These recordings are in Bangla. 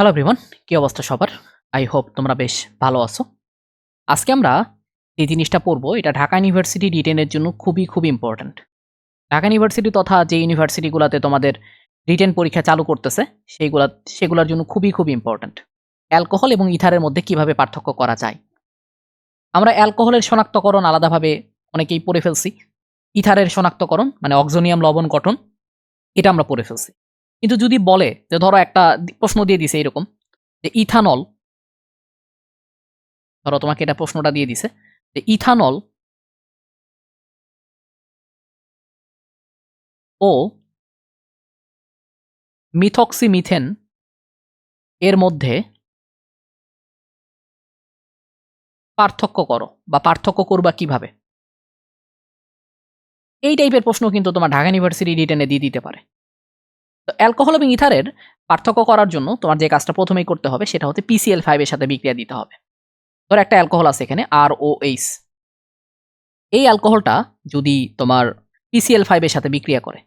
হ্যালো এভরিওয়ান কি অবস্থা সবার? আই হোপ তোমরা বেশ ভালো আছো। আজকে আমরা যে জিনিসটা পড়ব, এটা ঢাকা ইউনিভার্সিটি রিটেনের জন্য খুবই খুব ইম্পর্ট্যান্ট ঢাকা ইউনিভার্সিটি তথা যে ইউনিভার্সিটিগুলোতে তোমাদের রিটেন পরীক্ষা চালু করতেছে, সেইগুলা, সেগুলোর জন্য খুবই খুব ইম্পর্ট্যান্ট অ্যালকোহল এবং ইথারের মধ্যে কীভাবে পার্থক্য করা যায়? আমরা অ্যালকোহলের শনাক্তকরণ আলাদাভাবে অনেকেই পড়ে ফেলছি। ইথারের শনাক্তকরণ মানে অক্সোনিয়াম লবণ গঠন, এটা আমরা পড়ে ফেলছি। কিন্তু যদি বলে যে ধরো একটা প্রশ্ন দিয়ে দিছে এরকম, যে ইথানল, ধরো তোমাকে এটা প্রশ্নটা দিয়ে দিছে, যে ইথানল ও মিথক্সিমিথেন এর মধ্যে পার্থক্য করো, বা পার্থক্য করবা কীভাবে? এই টাইপের প্রশ্ন কিন্তু তোমার ঢাকা ইউনিভার্সিটি রিটেনে দিয়ে দিতে পারে। তো অ্যালকোহল এবং ইথারের পার্থক্য করার জন্য তোমার যে কাজটা প্রথমেই করতে হবে, সেটা হচ্ছে পিসিএল ফাইভের সাথে বিক্রিয়া দিতে হবে। ধর একটা অ্যালকোহল আছে এখানে আর ও এইচ এই অ্যালকোহলটা যদি তোমার পিসিএল ফাইভের সাথে বিক্রিয়া করে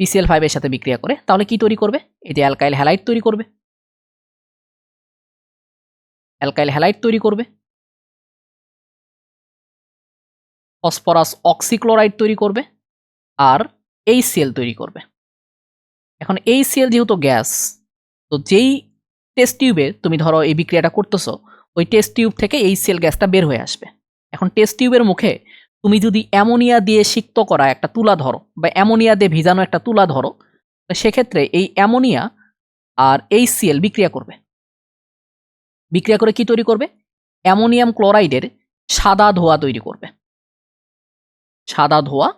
পিসিএল ফাইভের সাথে বিক্রিয়া করে, তাহলে কি তৈরি করবে? এই যে অ্যালকাইল হ্যালাইট তৈরি করবে। অ্যালকাইল হ্যালাইট তৈরি করবে। ফসফরাস অক্সিক্লোরাইড তৈরি করবে। আর এই সেল তৈরি করবে। এখন এই সেল যেহেতু গ্যাস, তো যেই টেস্ট টিউবে তুমি ধরো এই বিক্রিয়াটা করতেছো, ওই টেস্ট টিউব থেকে এই সেল গ্যাসটা বের হয়ে আসবে। এখন টেস্ট টিউবের মুখে তুমি যদি অ্যামোনিয়া দিয়ে সিক্ত করা একটা তুলা ধরো বা অ্যামোনিয়া দিয়ে ভিজানো একটা তুলা ধরো সেক্ষেত্রে এই অ্যামোনিয়া আর এই সিএল বিক্রিয়া করবে। বিক্রিয়া করে কি তৈরি করবে? অ্যামোনিয়াম ক্লোরাইডের সাদা ধোয়া তৈরি করবে। সাদা ধোয়া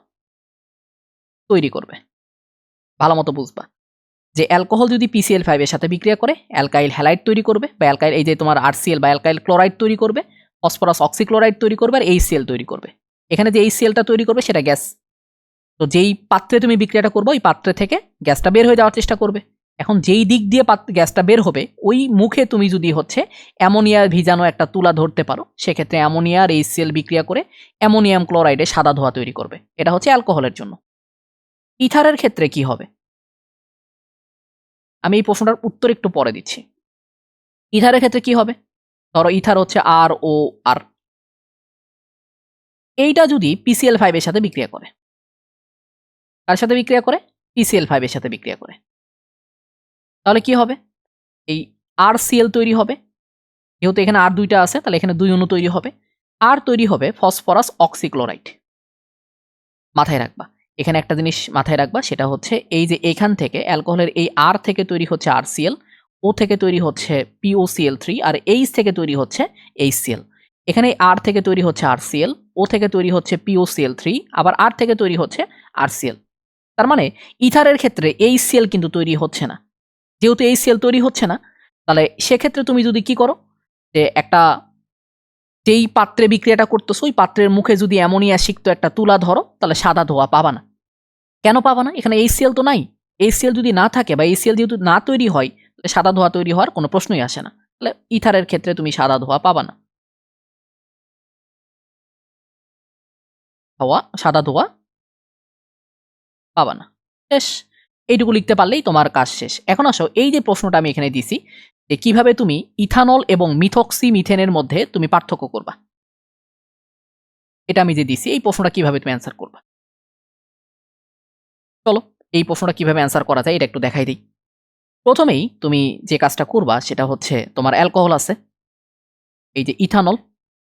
তৈরি করবে। ভালো মতো বুঝবা। যে অ্যালকোহল যদি পিসিএল ফাইভের সাথে বিক্রিয়া করে, অ্যালকাইল হ্যালাইড তৈরি করবে, বা অ্যালকাইল এই যে তোমার আরসিএল বা অ্যালকাইল ক্লোরাইড তৈরি করবে, ফসফরাস অক্সিক্লোরাইড তৈরি করবে, আর এই সিএল তৈরি করবে। এখানে যে এই সিএলটা তৈরি করবে সেটা গ্যাস। তো যেই পাত্রে তুমি বিক্রিয়াটা করবে, ওই পাত্রে থেকে গ্যাসটা বের হয়ে যাওয়ার চেষ্টা করবে। এখন যেই দিক দিয়ে গ্যাসটা বের হবে, ওই মুখে তুমি যদি হচ্ছে অ্যামোনিয়া ভিজানো একটা তুলা ধরতে পারো, সেক্ষেত্রে অ্যামোনিয়া আর এই সিএল বিক্রিয়া করে অ্যামোনিয়াম ক্লোরাইডে সাদা ধোয়া তৈরি করবে। এটা হচ্ছে অ্যালকোহলের জন্য। ইথারের ক্ষেত্রে কি হবে? আমি এই প্রশ্নটার উত্তর একটু পরে দিচ্ছি। ইথারের ক্ষেত্রে কি হবে? ধরো ইথার হচ্ছে আর ও আর এইটা যদি পিসিএল ফাইভের সাথে বিক্রিয়া করে, কার সাথে বিক্রিয়া করে? পিসিএল ফাইভের সাথে বিক্রিয়া করে। তাহলে কি হবে? এই আর সিএল তৈরি হবে। যেহেতু এখানে আর দুইটা আছে, তাহলে এখানে দুই অণু তৈরি হবে। আর তৈরি হবে ফসফরাস অক্সিক্লোরাইড। মাথায় রাখবা। এখানে একটা জিনিস মাথায় রাখবা, সেটা হচ্ছে এই যে এখান থেকে অ্যালকোহলের এই আর থেকে তৈরি হচ্ছে আর ও থেকে তৈরি হচ্ছে পিওসিএল থ্রি আর এইচ থেকে তৈরি হচ্ছে এইচ সিএল এখানে আর থেকে তৈরি হচ্ছে আর সিএল ও থেকে তৈরি হচ্ছে পিওসিএল থ্রি আবার আর থেকে তৈরি হচ্ছে আর সিএল তার মানে ইথারের ক্ষেত্রে এই সিএল কিন্তু তৈরি হচ্ছে না। যেহেতু এই সিএল তৈরি হচ্ছে না, তাহলে সেক্ষেত্রে তুমি যদি কি করো, যে একটা যেই পাত্রে বিক্রিয়াটা করতেছো, ওই পাত্রের মুখে যদি অ্যামোনিয়া সিক্ত একটা তুলা ধরো, তাহলে সাদা ধোয়া পাবা না। কেন পাবা না? এখানে এইচসিএল তো নাই। এইচসিএল যদি না থাকে বা এইচসিএল যেহেতু না তৈরি হয়, তাহলে সাদা ধোয়া তৈরি হওয়ার কোনো প্রশ্নই আসে না। তাহলে ইথারের ক্ষেত্রে তুমি সাদা ধোয়া পাবা না। হওয়া, সাদা ধোয়া পাবা না। শেষ এইটুকু লিখতে পারলেই তোমার কাজ শেষ। এখন আসো, এই যে প্রশ্নটা আমি এখানে দিছি যে কীভাবে তুমি ইথানল এবং মিথক্সি মিথেনের মধ্যে তুমি পার্থক্য করবা। এটা আমি যে দিছি, এই প্রশ্নটা কীভাবে তুমি অ্যান্সার করবা? চলো, এই প্রশ্নটা কীভাবে অ্যান্সার করা যায়, এটা একটু দেখাই দিই। প্রথমেই তুমি যে কাজটা করবা, সেটা হচ্ছে তোমার অ্যালকোহল আছে। এই যে ethanol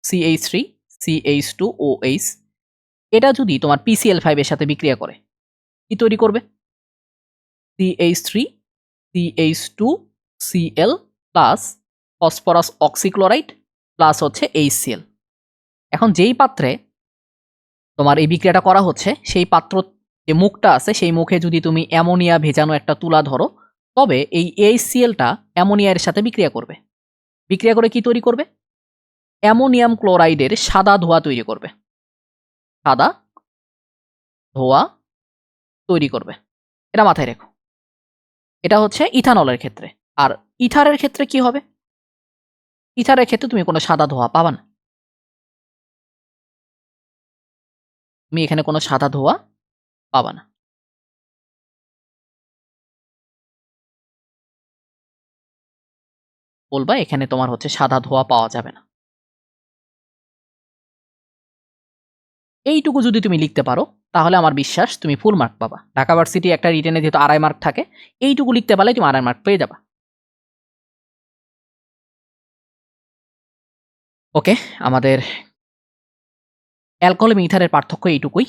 CH three CH two O H এটা যদি তোমার পিসিএল ফাইভের সাথে বিক্রিয়া করে, কি তৈরি করবে? CH three CH two Cl plus phosphorus oxychloride plus হচ্ছে এইচসিএল এখন যেই পাত্রে তোমার এই বিক্রিয়াটা করা হচ্ছে, সেই পাত্র যে মুখটা আছে, সেই মুখে যদি তুমি অ্যামোনিয়া ভেজানো একটা তুলা ধরো, তবে এই এইচসিএলটা অ্যামোনিয়ার সাথে বিক্রিয়া করবে। বিক্রিয়া করে কি তৈরি করবে? অ্যামোনিয়াম ক্লোরাইডের সাদা ধোয়া তৈরি করবে। সাদা ধোয়া তৈরি করবে। এটা মাথায় রেখো। এটা হচ্ছে ইথানলের ক্ষেত্রে। আর ইথারের ক্ষেত্রে কি হবে? ইথারের ক্ষেত্রে তুমি কোনো সাদা ধোয়া পাবা না। তুমি এখানে কোনো সাদা ধোয়া পাবা না। বলবা, এখানে তোমার হচ্ছে সাদা ধোয়া পাওয়া যাবে না। এইটুকু যদি তুমি লিখতে পারো, তাহলে আমার বিশ্বাস তুমি ফুল মার্ক পাবা। ঢাকা ভার্সিটি একটা রিটেনে যেহেতু আড়াই মার্ক থাকে, এইটুকু লিখতে পারলে তুমি আড়াই মার্ক পেয়ে যাবা। ওকে, আমাদের অ্যালকোহল এবং ইথারের পার্থক্য এইটুকুই।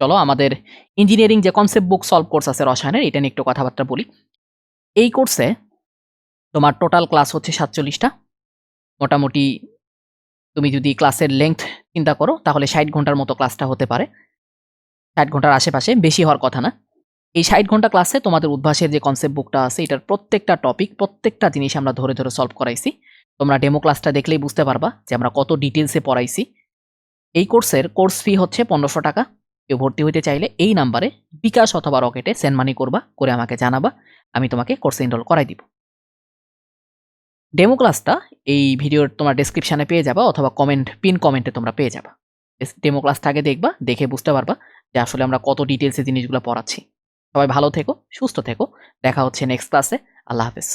চলো, আমাদের ইঞ্জিনিয়ারিং যে কনসেপ্ট বুক সলভ কোর্স আছে রসায়নের, এটা নিয়ে একটু কথাবার্তা বলি। এই কোর্সে তোমার টোটাল ক্লাস হচ্ছে সাতচল্লিশটা। মোটামুটি তুমি যদি ক্লাসের লেংথ চিন্তা করো, তাহলে ষাট ঘণ্টার মতো ক্লাসটা হতে পারে। ষাট ঘণ্টার আশেপাশে, বেশি হওয়ার কথা না। এই ষাট ঘণ্টা ক্লাসে তোমাদের উদ্ভাসের যে কনসেপ্ট বুকটা আছে, এটার প্রত্যেকটা টপিক প্রত্যেকটা জিনিস আমরা ধরে ধরে সলভ করাইছি। তোমরা ডেমো ক্লাসটা দেখলেই বুঝতে পারবা যে আমরা কত ডিটেলসে পড়াইছি। এই কোর্সের কোর্স ফি হচ্ছে পনেরোশো টাকা। কেউ ভর্তি হইতে চাইলে এই নাম্বারে বিকাশ অথবা রকেটে সেন্ড মানি করবা, করে আমাকে জানাবা, আমি তোমাকে কোর্সে এনরোল করাই দিব। ডেমো ক্লাসটা এই ভিডিওর তোমার ডেসক্রিপশানে পেয়ে যাবা অথবা কমেন্ট পিন কমেন্টে তোমরা পেয়ে যাবা। ডেমো ক্লাসটা আগে দেখবা, দেখে বুঝতে পারবা যে আসলে আমরা কত ডিটেলসে জিনিসগুলো পড়াচ্ছি। সবাই ভালো থেকো, সুস্থ থেকো। দেখা হচ্ছে নেক্সট ক্লাসে আল্লাহ হাফেজ।